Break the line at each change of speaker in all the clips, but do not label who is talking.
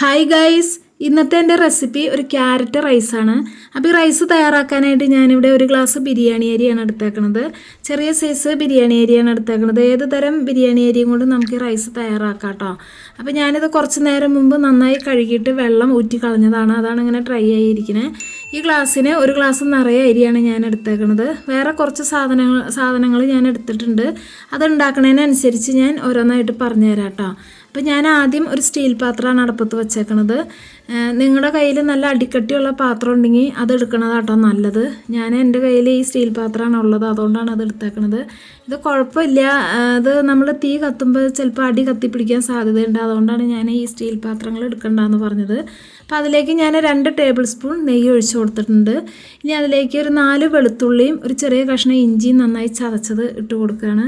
Hi guys ഇന്നത്തെ എന്റെ recipe ഒരു ക്യാരറ്റ് റൈസാണ് അപ്പോൾ ഈ റൈസ് തയ്യാറാക്കാനായിട്ട് ഞാനിവിടെ ഒരു ഗ്ലാസ് ബിരിയാണി അരിയാണ് എടുത്തേക്കണത്. ചെറിയ സൈസ് ബിരിയാണി അരിയാണ് എടുത്തേക്കണത്. ഏത് തരം ബിരിയാണി അരിയും കൊണ്ട് നമുക്ക് ഈ റൈസ് തയ്യാറാക്കാം കേട്ടോ അപ്പോൾ ഞാനിത് കുറച്ച് നേരം മുമ്പ് നന്നായി കഴുകിയിട്ട് വെള്ളം ഊറ്റി കളഞ്ഞതാണ്. അതാണ് ഇങ്ങനെ ഡ്രൈ ആയിരിക്കുന്നത് ഈ ഗ്ലാസ്സിന് ഒരു ഗ്ലാസ് നിറയെ അരിയാണ് ഞാൻ എടുത്തേക്കണത്. വേറെ കുറച്ച് സാധനങ്ങൾ സാധനങ്ങൾ ഞാൻ എടുത്തിട്ടുണ്ട്. അത് ഉണ്ടാക്കുന്നതിനനുസരിച്ച് ഞാൻ ഓരോന്നായിട്ട് പറഞ്ഞുതരാം കേട്ടോ അപ്പോൾ ഞാൻ ആദ്യം ഒരു സ്റ്റീൽ പാത്രമാണ് അടുപ്പത്ത് വെച്ചേക്കണത്. നിങ്ങളുടെ കയ്യിൽ നല്ല അടിക്കട്ടിയുള്ള പാത്രം ഉണ്ടെങ്കിൽ അത് എടുക്കണതാട്ടോ നല്ലത്. ഞാൻ എന്റെ കയ്യിൽ ഈ സ്റ്റീൽ പാത്രമാണ് ഉള്ളത് അതുകൊണ്ടാണ് അത് എടുത്തേക്കണത്. ഇത് കുഴപ്പമില്ല. അത് നമ്മൾ തീ കത്തുമ്പോൾ ചിലപ്പോൾ അടി കത്തിപ്പിടിക്കാൻ സാധ്യതയുണ്ട്. അതുകൊണ്ടാണ് ഞാൻ ഈ സ്റ്റീൽ പാത്രങ്ങൾ എടുക്കണ്ടെന്ന് പറഞ്ഞത്. അപ്പോൾ അതിലേക്ക് ഞാൻ രണ്ട് ടേബിൾ സ്പൂൺ നെയ്യ് ഒഴിച്ചു കൊടുത്തിട്ടുണ്ട്. ഇനി അതിലേക്ക് ഒരു നാല് വെളുത്തുള്ളിയും ഒരു ചെറിയ കഷ്ണം ഇഞ്ചിയും നന്നായി ചതച്ചത് ഇട്ട് കൊടുക്കുകയാണ്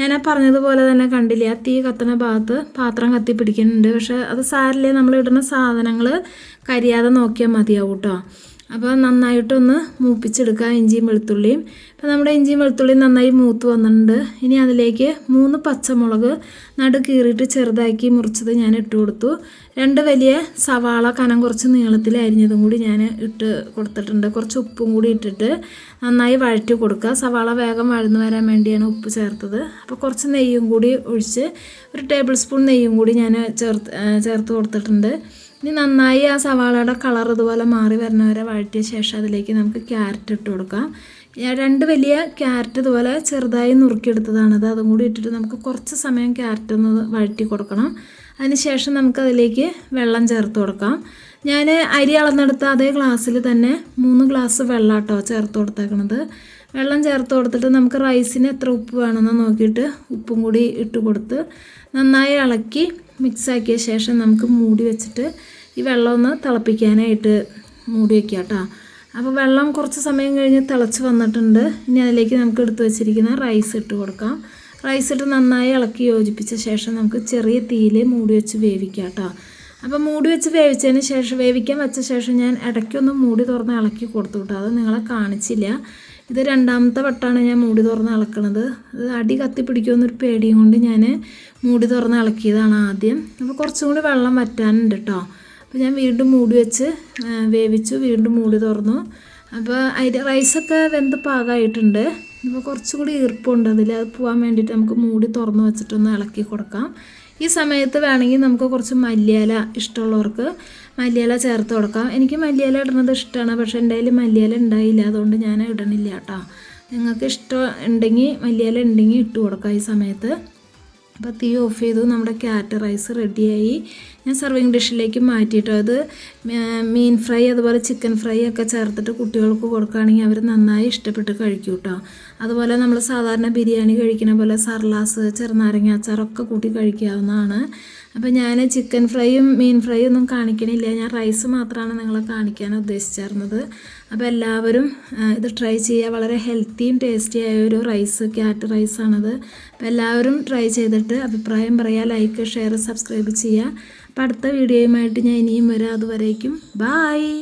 ഞാൻ പറഞ്ഞതുപോലെ തന്നെ കണ്ടില്ല തീ കത്തുന്ന ഭാഗത്ത് പാത്രം കത്തി പിടിക്കുന്നുണ്ട് പക്ഷേ അത് സാരില്ലേ? നമ്മൾ ഇടുന്ന സാധനങ്ങൾ കരിയാതെ നോക്കിയാൽ മതിയാവും കേട്ടോ അപ്പോൾ നന്നായിട്ടൊന്ന് മൂപ്പിച്ചെടുക്കുക ഇഞ്ചിയും വെളുത്തുള്ളിയും. അപ്പോൾ നമ്മുടെ ഇഞ്ചിയും വെളുത്തുള്ളിയും നന്നായി മൂത്ത് വന്നിട്ടുണ്ട്. ഇനി അതിലേക്ക് മൂന്ന് പച്ചമുളക് നടു കീറിയിട്ട് ചെറുതാക്കി മുറിച്ചത് ഞാൻ ഇട്ട് കൊടുത്തു. രണ്ട് വലിയ സവാള കനം കുറച്ച് നീളത്തിൽ അരിഞ്ഞതും കൂടി ഞാൻ ഇട്ട് കൊടുത്തിട്ടുണ്ട്. കുറച്ച് ഉപ്പും കൂടി ഇട്ടിട്ട് നന്നായി വഴറ്റി കൊടുക്കുക. സവാള വേഗം വഴന്നു വരാൻ വേണ്ടിയാണ് ഉപ്പ് ചേർത്തത്. അപ്പോൾ കുറച്ച് നെയ്യും കൂടി ഒഴിച്ച് ഒരു ടേബിൾ സ്പൂൺ നെയ്യും കൂടി ഞാൻ ചേർത്ത് ചേർത്ത് കൊടുത്തിട്ടുണ്ട്. ഇനി നന്നായി ആ സവാളയുടെ കളർ ഇതുപോലെ മാറി വരുന്ന വരെ വഴറ്റിയ ശേഷം അതിലേക്ക് നമുക്ക് ക്യാരറ്റ് ഇട്ട് കൊടുക്കാം. രണ്ട് വലിയ ക്യാരറ്റ് ഇതുപോലെ ചെറുതായി നുറുക്കിയെടുത്തതാണത് അതും കൂടി ഇട്ടിട്ട് നമുക്ക് കുറച്ച് സമയം ക്യാരറ്റ് ഒന്ന് വഴറ്റി കൊടുക്കണം. അതിനുശേഷം നമുക്ക് അതിലേക്ക് വെള്ളം ചേർത്ത് കൊടുക്കാം. ഞാൻ അരി അളന്നെടുത്ത അതേ ഗ്ലാസ്സിൽ തന്നെ മൂന്ന് ഗ്ലാസ് വെള്ളം കേട്ടോ ചേർത്ത് കൊടുത്തേക്കണത്. വെള്ളം ചേർത്ത് കൊടുത്തിട്ട് നമുക്ക് റൈസിന് എത്ര ഉപ്പ് വേണമെന്ന് നോക്കിയിട്ട് ഉപ്പും കൂടി ഇട്ട് കൊടുത്ത് നന്നായി ഇളക്കി മിക്സാക്കിയ ശേഷം നമുക്ക് മൂടി വെച്ചിട്ട് ഈ വെള്ളം ഒന്ന് തിളപ്പിക്കാനായിട്ട് മൂടി വയ്ക്കുക കേട്ടോ. അപ്പോൾ വെള്ളം കുറച്ച് സമയം കഴിഞ്ഞ് തിളച്ച് വന്നിട്ടുണ്ട്. ഇനി അതിലേക്ക് നമുക്ക് എടുത്തു വെച്ചിരിക്കുന്ന റൈസ് ഇട്ട് കൊടുക്കാം. റൈസ് ഇട്ട് നന്നായി ഇളക്കി യോജിപ്പിച്ച ശേഷം നമുക്ക് ചെറിയ തീയിൽ മൂടി വെച്ച് വേവിക്കാം കേട്ടോ. അപ്പോൾ മൂടി വെച്ച് വേവിച്ചതിന് ശേഷം വേവിക്കാൻ വെച്ച ശേഷം ഞാൻ ഇടയ്ക്കൊന്ന് മൂടി തുറന്ന് ഇളക്കി കൊടുത്തു കേട്ടോ. അത് നിങ്ങളെ കാണിച്ചില്ല. ഇത് രണ്ടാമത്തെ വട്ടമാണ് ഞാൻ മൂടി തുറന്ന് അളക്കണത്. അത് അടി കത്തി പിടിക്കുമെന്നൊരു പേടിയും കൊണ്ട് ഞാൻ മൂടി തുറന്ന് അളക്കിയതാണ് ആദ്യം. അപ്പോൾ കുറച്ചും കൂടി വെള്ളം വറ്റാനുണ്ട് കേട്ടോ അപ്പോൾ ഞാൻ വീണ്ടും മൂടി വെച്ച് വേവിച്ചു വീണ്ടും മൂടി തുറന്നു. അപ്പോൾ അതിന്റെ റൈസൊക്കെ വെന്ത് പാകമായിട്ടുണ്ട് അപ്പോൾ കുറച്ചുകൂടി ഈർപ്പുണ്ട്. അതിൽ അത് പോകാൻ വേണ്ടിയിട്ട് നമുക്ക് മൂടി തുറന്ന് വെച്ചിട്ടൊന്ന് ഇളക്കി കൊടുക്കാം. ഈ സമയത്ത് വേണമെങ്കിൽ നമുക്ക് കുറച്ച് മല്ലിയില ഇഷ്ടമുള്ളവർക്ക് മല്ലിയില ചേർത്ത് കൊടുക്കാം. എനിക്ക് മല്ലിയില ഇടുന്നത് ഇഷ്ടമാണ്. പക്ഷേ എന്റെ കയ്യിൽ മല്ലിയില ഉണ്ടായില്ല. അതുകൊണ്ട് ഞാൻ ഇടണില്ല കേട്ടോ. നിങ്ങൾക്ക് ഇഷ്ടം ഉണ്ടെങ്കിൽ മല്ലിയില ഉണ്ടെങ്കിൽ ഇട്ട് കൊടുക്കാം ഈ സമയത്ത്. അപ്പോൾ തീ ഓഫ് ചെയ്തു. നമ്മുടെ ക്യാരറ്റ് റൈസ് റെഡിയായി ഞാൻ സർവിങ് ഡിഷിലേക്ക് മാറ്റിയിട്ടോ. അത് മീൻ ഫ്രൈ അതുപോലെ ചിക്കൻ ഫ്രൈ ഒക്കെ ചേർത്തിട്ട് കുട്ടികൾക്ക് കൊടുക്കുകയാണെങ്കിൽ അവർ നന്നായി ഇഷ്ടപ്പെട്ട് കഴിക്കും കേട്ടോ അതുപോലെ നമ്മൾ സാധാരണ ബിരിയാണി കഴിക്കുന്ന പോലെ സർലാസ് ചെറുനാരങ്ങ അച്ചാറൊക്കെ കൂട്ടി കഴിക്കാവുന്നതാണ്. അപ്പോൾ ഞാൻ ചിക്കൻ ഫ്രൈയും മീൻ ഫ്രൈ ഒന്നും കാണിക്കണില്ല. ഞാൻ റൈസ് മാത്രമാണ് നിങ്ങളെ കാണിക്കാൻ ഉദ്ദേശിച്ചിരുന്നത്. അപ്പോൾ എല്ലാവരും ഇത് ട്രൈ ചെയ്യുക വളരെ ഹെൽത്തിയും ടേസ്റ്റിയായ ഒരു റൈസ് ക്യാറ്റ് റൈസാണത് അപ്പോൾ എല്ലാവരും ട്രൈ ചെയ്തിട്ട് അഭിപ്രായം പറയുക ലൈക്ക് ഷെയർ സബ്സ്ക്രൈബ് ചെയ്യുക അടുത്ത വീഡിയോയുമായിട്ട് ഞാൻ ഇനിയും വരാം. അതുവരേക്കും. ബായ്